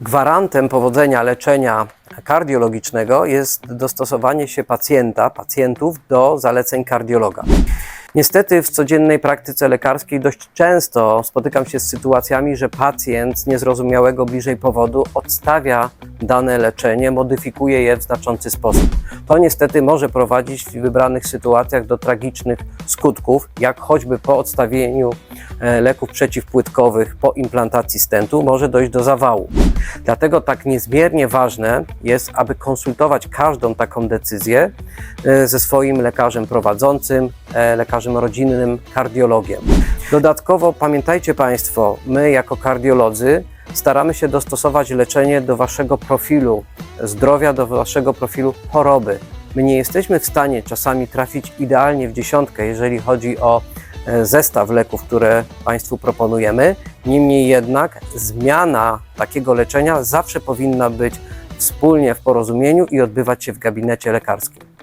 Gwarantem powodzenia leczenia kardiologicznego jest dostosowanie się pacjenta, pacjentów do zaleceń kardiologa. Niestety w codziennej praktyce lekarskiej dość często spotykam się z sytuacjami, że pacjent z niezrozumiałego bliżej powodu odstawia dane leczenie, modyfikuje je w znaczący sposób. To niestety może prowadzić w wybranych sytuacjach do tragicznych skutków, jak choćby po odstawieniu e, leków przeciwpłytkowych po implantacji stentu może dojść do zawału. Dlatego tak niezmiernie ważne jest, aby konsultować każdą taką decyzję e, ze swoim lekarzem prowadzącym, e, lekarzem rodzinnym, kardiologiem. Dodatkowo pamiętajcie Państwo, my jako kardiolodzy staramy się dostosować leczenie do Waszego profilu zdrowia, do Waszego profilu choroby. My nie jesteśmy w stanie czasami trafić idealnie w dziesiątkę, jeżeli chodzi o e, zestaw leków, które Państwu proponujemy. Niemniej jednak zmiana takiego leczenia zawsze powinna być wspólnie w porozumieniu i odbywać się w gabinecie lekarskim.